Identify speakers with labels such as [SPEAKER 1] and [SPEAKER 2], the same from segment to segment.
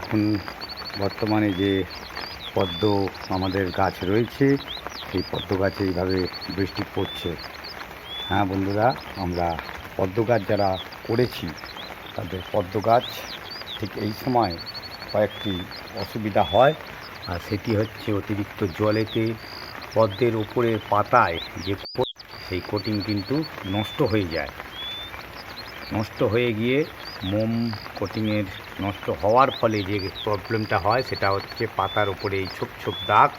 [SPEAKER 1] এখন বর্তমানে যে পদ্ম আমাদের গাছ রয়েছে সেই পদ্ম গাছে এইভাবে বৃষ্টি পড়ছে। হ্যাঁ বন্ধুরা, আমরা পদ্ম গাছ যারা করেছি, তাদের পদ্ম গাছ ঠিক এই সময় কয়েকটি অসুবিধা হয়, আর সেটি হচ্ছে অতিরিক্ত জলেতে পদ্মের উপরে পাতায় যে সেই কোটিং কিন্তু নষ্ট হয়ে যায়। নষ্ট হয়ে গিয়ে মোম কোটিংয়ের নষ্ট হওয়ার ফলে যে প্রবলেমটা হয়, সেটা হচ্ছে পাতার উপরে এই ছোপ ছোপ দাগ।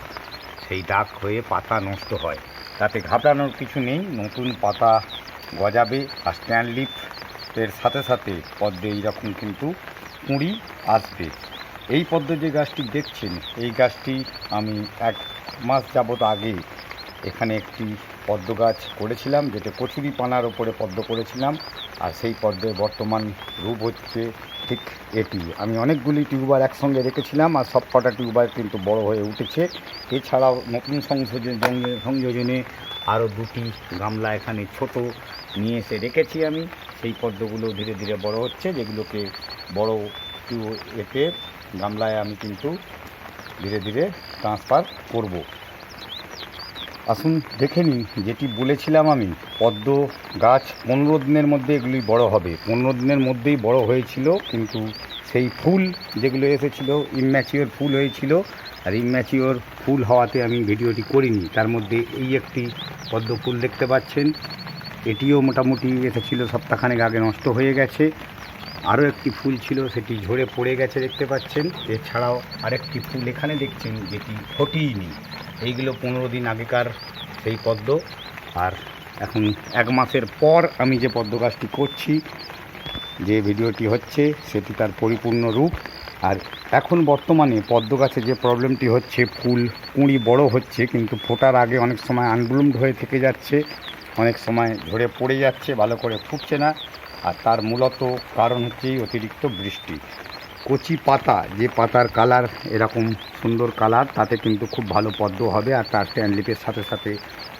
[SPEAKER 1] সেই দাগ হয়ে পাতা নষ্ট হয়। তাতে ঘাবড়ানোর কিছু নেই। নতুন পাতা গজাবে আর স্ট্যান্ড লিফের সাথে সাথে পদ্মে এইরকম কিন্তু কুঁড়ি আসবে। এই পদ্ম যে গাছটি দেখছেন, এই গাছটি আমি এক মাস যাবত আগে এখানে একটি পদ্ম গাছ করেছিলাম, যেটা কচুরি পানার ওপরে পদ্ম করেছিলাম, আর সেই পদ্মের বর্তমান রূপ হচ্ছে ঠিক এটি। আমি অনেকগুলি টিউবার একসঙ্গে রেখেছিলাম, আর সব কটা টিউবার কিন্তু বড় হয়ে উঠেছে। এছাড়াও নতুন সংযোজন সংযোজনে আরও দুটি গামলা এখানে ছোট নিয়ে এসে রেখেছি আমি। সেই পদ্মগুলো ধীরে ধীরে বড় হচ্ছে, যেগুলোকে বড় এতে গামলায় আমি কিন্তু ধীরে ধীরে ট্রান্সফার করব। আসুন দেখে নিন, যেটি বলেছিলাম আমি, পদ্ম গাছ পনেরো দিনের মধ্যে এগুলি বড় হবে। পনেরো দিনের মধ্যেই বড় হয়েছিল, কিন্তু সেই ফুল যেগুলো এসেছিল ইম্যাচিওর ফুল হয়েছিল, আর ইম্যাচিওর ফুল হওয়াতে আমি ভিডিওটি করিনি। তার মধ্যে এই একটি পদ্ম ফুল দেখতে পাচ্ছেন। এটিও মোটামুটি এসেছিল সপ্তাহখানেক আগে নষ্ট হয়ে গেছে। আরও একটি ফুল ছিল, সেটি ঝরে পড়ে গেছে দেখতে পাচ্ছেন। এছাড়াও আরেকটি ফুল এখানে দেখছেন, যেটি ফটিনি এইগুলো পনেরো দিন আগেকার সেই পদ্ম। আর এখন এক মাসের পর আমি যে পদ্ম গাছটি করছি, যে ভিডিওটি হচ্ছে, সেটি তার পরিপূর্ণ রূপ। আর এখন বর্তমানে পদ্ম গাছে যে প্রবলেমটি হচ্ছে, ফুল কুঁড়ি বড় হচ্ছে, কিন্তু ফোটার আগে অনেক সময় আনব্লুমড হয়ে থেকে যাচ্ছে, অনেক সময় ঝরে পড়ে যাচ্ছে, ভালো করে ফুটছে না। আর তার মূলত কারণ হচ্ছে অতিরিক্ত বৃষ্টি। কচি পাতা, যে পাতার কালার এরকম সুন্দর কালার, তাতে কিন্তু খুব ভালো পদ্ম হবে আর তার স্ট্যান্ডলিপের সাথে সাথে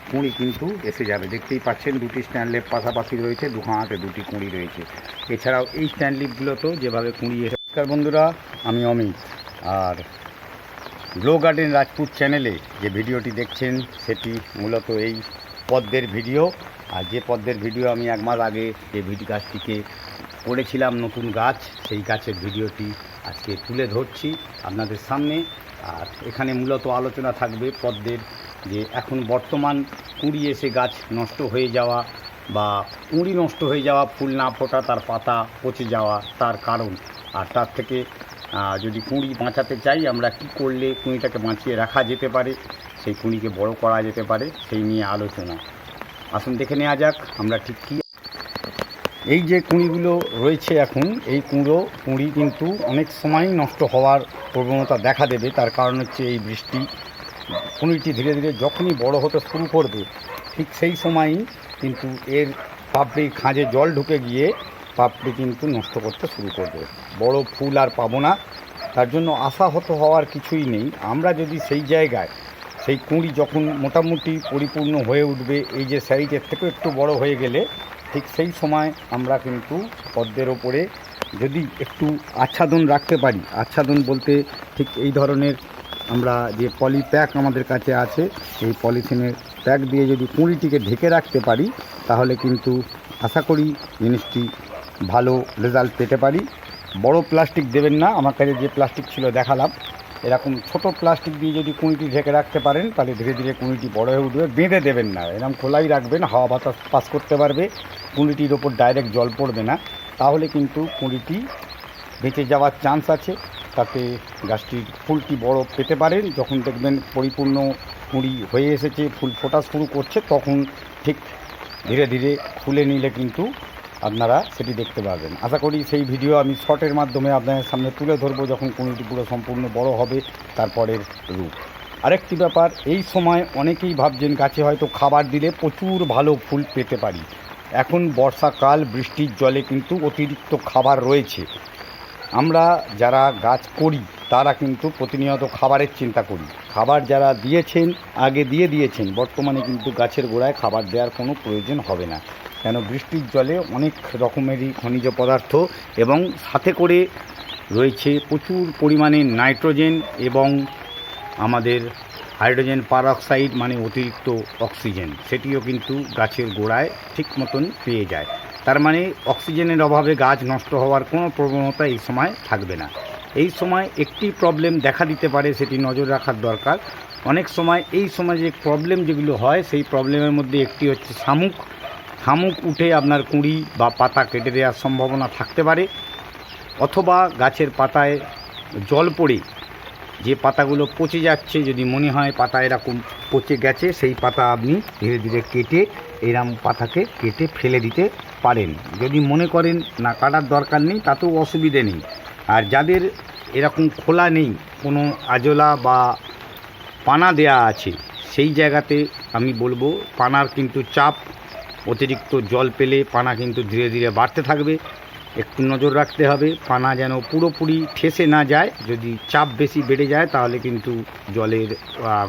[SPEAKER 1] কুঁড়ি কিন্তু এসে যাবে। দেখতেই পাচ্ছেন দুটি স্ট্যান্ডলিপ পাশাপাশি রয়েছে, দু হাতে দুটি কুঁড়ি রয়েছে। এছাড়াও এই স্ট্যান্ডলিপগুলোতেও যেভাবে কুঁড়ি এসে নমস্কার বন্ধুরা, আমি অমিত। আর গ্লো গার্ডেন রাজপুত চ্যানেলে যে ভিডিওটি দেখছেন, সেটি মূলত এই পদ্মের ভিডিও। আর যে পদ্মের ভিডিও আমি এক মাস আগে যে ভিডি গাছটিকে করেছিলাম, নতুন গাছ, সেই গাছের ভিডিওটি আজকে তুলে ধরছি আপনাদের সামনে। আর এখানে মূলত আলোচনা থাকবে পদ্মের যে এখন বর্তমান কুঁড়ি এসে গাছ নষ্ট হয়ে যাওয়া বা কুঁড়ি নষ্ট হয়ে যাওয়া, ফুল না ফোটা, তার পাতা পচে যাওয়া, তার কারণ। আর তার থেকে যদি কুঁড়ি বাঁচাতে চাই, আমরা কি করলে কুঁড়িটাকে বাঁচিয়ে রাখা যেতে পারে, সেই কুঁড়িকে বড় করা যেতে পারে, সেই নিয়ে আলোচনা। আসুন দেখে নেওয়া যাক, আমরা ঠিক কী। এই যে কুঁড়িগুলো রয়েছে এখন, এই কুঁড়ো, কুঁড়ি কিন্তু অনেক সময়ই নষ্ট হওয়ার প্রবণতা দেখা দেবে, তার কারণ হচ্ছে এই বৃষ্টি। কুঁড়িটি ধীরে ধীরে যখনই বড় হতে শুরু করবে, ঠিক সেই সময়ই কিন্তু এর পাপড়ি খাঁজে জল ঢুকে গিয়ে পাপড়ি কিন্তু নষ্ট করতে শুরু করবে। বড় ফুল আর পাবো না, তার জন্য আশাহত হওয়ার কিছুই নেই। আমরা যদি সেই জায়গায় সেই কুঁড়ি যখন মোটামুটি পরিপূর্ণ হয়ে উঠবে, এই যে সাইজের থেকে একটু বড় হয়ে গেলে, ঠিক সেই সময় আমরা কিন্তু পদ্মের ওপরে যদি একটু আচ্ছাদন রাখতে পারি, আচ্ছাদন বলতে ঠিক এই ধরনের আমরা যে পলি প্যাক আমাদের কাছে আছে, এই পলিথিনের প্যাক দিয়ে যদি কুঁড়িটিকে ঢেকে রাখতে পারি, তাহলে কিন্তু আশা করি জিনিসটি ভালো রেজাল্ট পেতে পারি। বড় প্লাস্টিক দেবেন না, আমার কাছে যে প্লাস্টিক ছিল দেখালাম এরকম ছোট প্লাস্টিক দিয়ে যদি কুঁড়িটি ঢেকে রাখতে পারেন, তাহলে ধীরে ধীরে কুঁড়িটি বড় হয়ে উঠবে, বেঁধে দেবেন না। এরকম খোলাই রাখবেন, হাওয়া বাতাস পাস করতে পারবে, কুঁড়িটির ওপর ডাইরেক্ট জল পড়বে না। তাহলে কিন্তু কুঁড়িটি বেঁচে যাওয়ার চান্স আছে। তাতে গাছটির ফুলটি বড় পেতে পারেন। যখন দেখবেন পরিপূর্ণ কুঁড়ি হয়ে এসেছে, ফুল ফোটা শুরু করছে, তখন ঠিক ধীরে ধীরে খুলে নিলে কিন্তু আপনারা সেটি দেখতে পাবেন আশা করি সেই ভিডিও আমি শর্টের মাধ্যমে আপনাদের সামনে তুলে ধরবো যখন কুঁড়িটি পুরো সম্পূর্ণ বড় হবে তারপরের রূপ। আরেকটি ব্যাপার, এই সময় অনেকেই ভাবছেন গাছে হয়তো খাবার দিলে প্রচুর ভালো ফুল পেতে পারি। এখন বর্ষাকাল, বৃষ্টির জলে কিন্তু অতিরিক্ত খাবার রয়েছে। আমরা যারা গাছ করি, তারা কিন্তু প্রতিনিয়ত খাবারের চিন্তা করি। খাবার যারা দিয়েছেন, আগে দিয়ে দিয়েছেন, বর্তমানে কিন্তু গাছের গোড়ায় খাবার দেওয়ার কোনো প্রয়োজন হবে না। কেন বৃষ্টির জলে অনেক রকমেরই খনিজ পদার্থ এবং সাথে করে রয়েছে প্রচুর পরিমাণে নাইট্রোজেন এবং আমাদের হাইড্রোজেন পারঅক্সাইড মানে অতিরিক্ত অক্সিজেন। সেটিও কিন্তু গাছের গোড়ায় ঠিক মতন পেয়ে যায়। তার মানে অক্সিজেনের অভাবে গাছ নষ্ট হওয়ার কোনো প্রবণতা এই সময় থাকবে না। এই সময় একটি প্রবলেম দেখা দিতে পারে, সেটি নজর রাখার দরকার। অনেক সময় এই সময় যে প্রবলেম যেগুলো হয়, সেই প্রবলেমের মধ্যে একটি হচ্ছে শামুক। শামুক উঠে আপনার কুঁড়ি বা পাতা কেটে দেওয়ার সম্ভাবনা থাকতে পারে, অথবা গাছের পাতায় জল পড়ে, যে পাতাগুলো পচে যাচ্ছে, যদি মনে হয় পাতা এরকম পচে গেছে, সেই পাতা আপনি ধীরে ধীরে কেটে এরম পাতাকে কেটে ফেলে দিতে পারেন। যদি মনে করেন না কাটার দরকার নেই, তাতেও অসুবিধে নেই। আর যাদের এরকম খোলা নেই, কোনো আজলা বা পানা দেয়া আছে, সেই জায়গাতে আমি বলব পানার কিন্তু চাপ অতিরিক্ত জল পেলে পানা কিন্তু ধীরে ধীরে বাড়তে থাকবে। একটু নজর রাখতে হবে, পানা যেন পুরোপুরি ঠেসে না যায়। যদি চাপ বেশি বেড়ে যায়, তাহলে কিন্তু জলের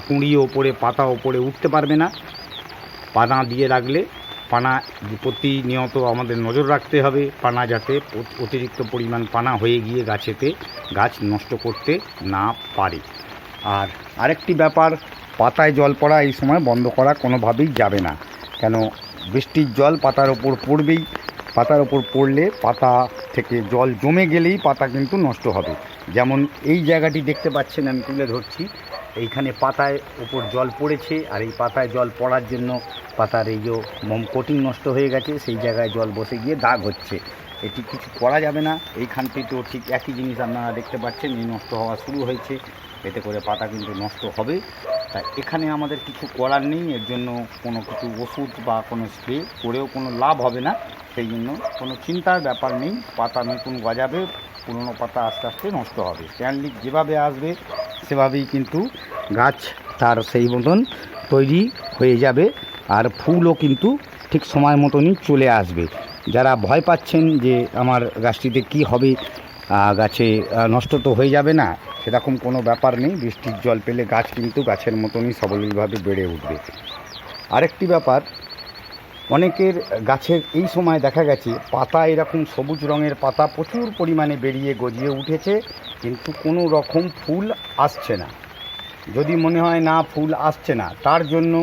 [SPEAKER 1] কুঁড়ি ওপরে, পাতা ওপরে উঠতে পারবে না। পানা দিয়ে রাখলে, পানা প্রতিনিয়ত আমাদের নজর রাখতে হবে, পানা যাতে অতিরিক্ত পরিমাণ পানা হয়ে গিয়ে গাছেতে, গাছ নষ্ট করতে না পারে। আর আরেকটি ব্যাপার, পাতায় জল পড়া এই সময় বন্ধ করা কোনোভাবেই যাবে না। কেন বৃষ্টির জল পাতার ওপর পড়বেই। পাতার ওপর পড়লে পাতা থেকে জল জমে গেলেই পাতা কিন্তু নষ্ট হবে। যেমন এই জায়গাটি দেখতে পাচ্ছেন, আমি তুলে ধরছি। এইখানে পাতায় ওপর জল পড়েছে আর এই পাতায় জল পড়ার জন্য পাতার এই যে মোম কোটিং নষ্ট হয়ে গেছে, সেই জায়গায় জল বসে গিয়ে দাগ হচ্ছে। এটি কিছু করা যাবে না। এইখানটিতেও ঠিক একই জিনিস আপনারা দেখতে পাচ্ছেন, এই নষ্ট হওয়া শুরু হয়েছে। এতে করে পাতা কিন্তু নষ্ট হবে। তা এখানে আমাদের কিছু করার নেই, এর জন্য কোনো কিছু ওষুধ বা কোনো স্প্রে করেও কোনো লাভ হবে না। সেই জন্য কোনো চিন্তার ব্যাপার নেই পাতা নতুন গজাবে, পুরনো পাতা আস্তে আস্তে নষ্ট হবে। স্ট্যান্ডলিক যেভাবে আসবে, সেভাবেই কিন্তু গাছ তার সেই মতন তৈরি হয়ে যাবে আর ফুলও কিন্তু ঠিক সময় মতনই চলে আসবে। যারা ভয় পাচ্ছেন যে আমার গাছটিতে কি হবে গাছে নষ্ট তো হয়ে যাবে না সেরকম কোনো ব্যাপার নেই, বৃষ্টির জল পেলে গাছ কিন্তু গাছের মতনই সবলীলভাবে বেড়ে উঠবে। আরেকটি ব্যাপার, অনেকের গাছের এই সময় দেখা গেছে, পাতা এরকম সবুজ রঙের পাতা প্রচুর পরিমাণে বেরিয়ে গজিয়ে উঠেছে, কিন্তু কোনো রকম ফুল আসছে না। যদি মনে হয় না ফুল আসছে না, তার জন্য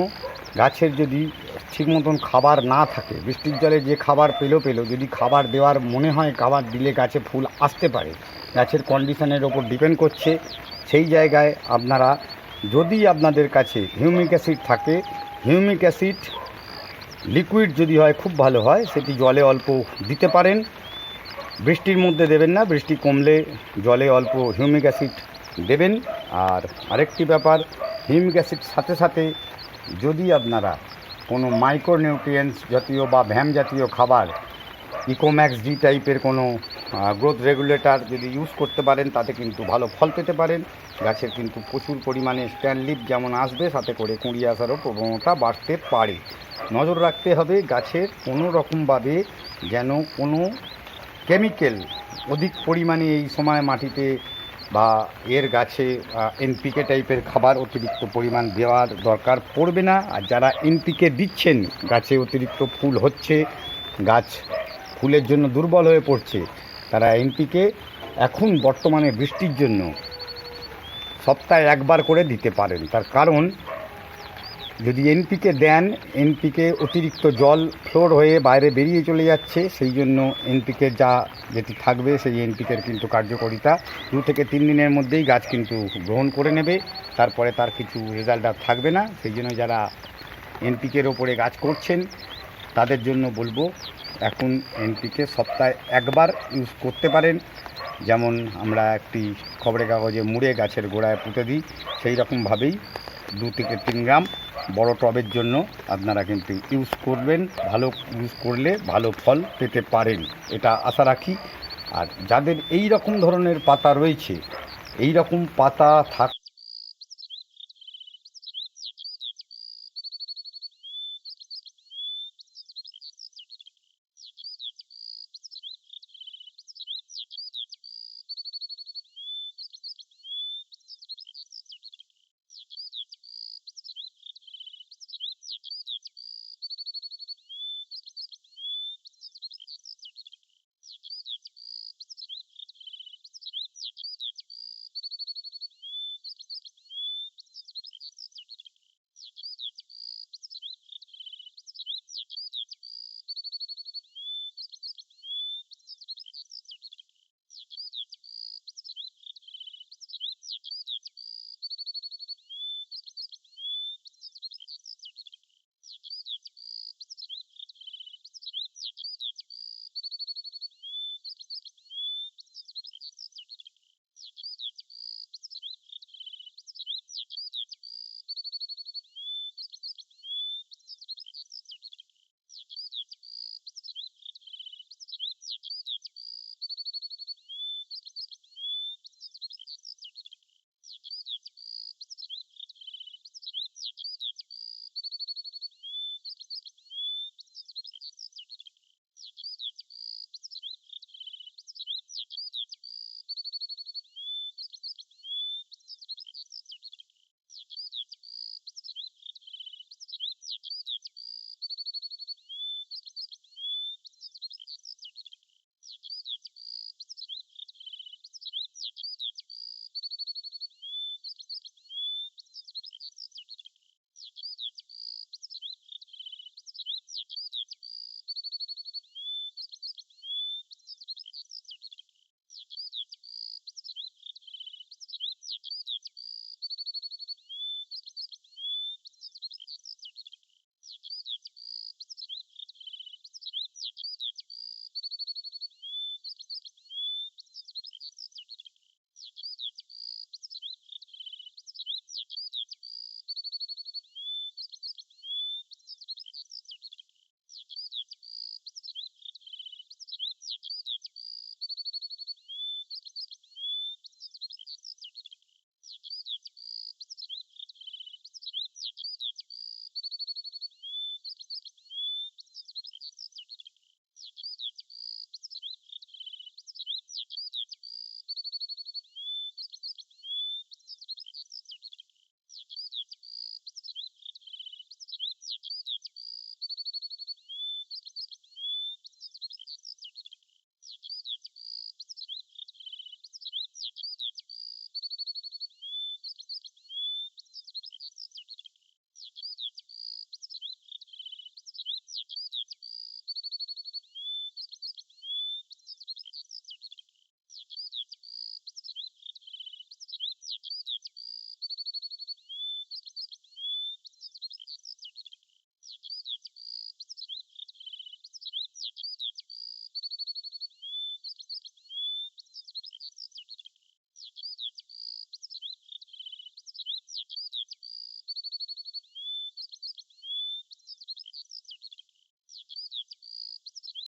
[SPEAKER 1] গাছের যদি ঠিক মতন খাবার না থাকে, বৃষ্টির জলে যে খাবার পেল পেল, যদি খাবার দেওয়ার মনে হয়, খাবার দিলে গাছে ফুল আসতে পারে। গাছের কন্ডিশনের ওপর ডিপেন্ড করছে। সেই জায়গায় আপনারা, যদি আপনাদের কাছে হিউমিক অ্যাসিড থাকে হিউমিক অ্যাসিড লিকুইড যদি হয়, খুব ভালো হয়, সেটি জলে অল্প দিতে পারেন। বৃষ্টির মধ্যে দেবেন না, বৃষ্টি কমলে জলে অল্প হিউমিক অ্যাসিড দেবেন। আর আরেকটি ব্যাপার হিউমিক অ্যাসিড সাথে সাথে যদি আপনারা কোনো মাইক্রোনিউট্রিয়েন্টস জাতীয় বা ভ্যাম জাতীয় খাবার ইকোম্যাক্স ডি টাইপের কোনো গ্রোথ রেগুলেটর যদি ইউজ করতে পারেন, তাতে কিন্তু ভালো ফল পেতে পারেন। গাছের কিন্তু প্রচুর পরিমাণে স্ট্যান্ড লিপ যেমন আসবে, সাথে করে কুঁড়ি আসারও প্রবণতা বাড়তে পারে। নজর রাখতে হবে গাছের কোনো রকমভাবে যেন কোনো কেমিক্যাল অধিক পরিমাণে এই সময় মাটিতে বা এর গাছে এনপিকে টাইপের খাবার অতিরিক্ত পরিমাণ দেওয়ার দরকার পড়বে না। আর যারা এনপিকে দিচ্ছেন, গাছে অতিরিক্ত ফুল হচ্ছে, গাছ ফুলের জন্য দুর্বল হয়ে পড়ছে। তারা এনপিকে এখন বর্তমানে বৃষ্টির জন্য সপ্তাহে একবার করে দিতে পারেন। তার কারণ, যদি এনপিকে দেন এনপিকে অতিরিক্ত জল ফ্লোর হয়ে বাইরে বেরিয়ে চলে যাচ্ছে, সেই জন্য এনপিকে যা যেটি থাকবে, সেই এনপিকের কিন্তু কার্যকারিতা দু থেকে তিন দিনের মধ্যেই গাছ কিন্তু গ্রহণ করে নেবে। তারপরে তার কিছু রেজাল্ট আর থাকবে না। সেই জন্য যারা এনপিকের ওপরে গাছ করছেন, তাদের জন্য বলব এখন এনপিকে সপ্তাহে একবার ইউজ করতে পারেন। যেমন আমরা একটি খবরের কাগজে মুড়ে গাছের গোড়ায় পুঁতে দিই, সেই রকমভাবেই দু থেকে তিন গ্রাম বড় টবের জন্য আপনারা কিন্তু ইউজ করবেন। ভালো ইউজ করলে ভালো ফল পেতে পারেন, এটা আশা রাখি। আর যাদের এই রকম ধরনের পাতা রয়েছে, এই রকম পাতা থাক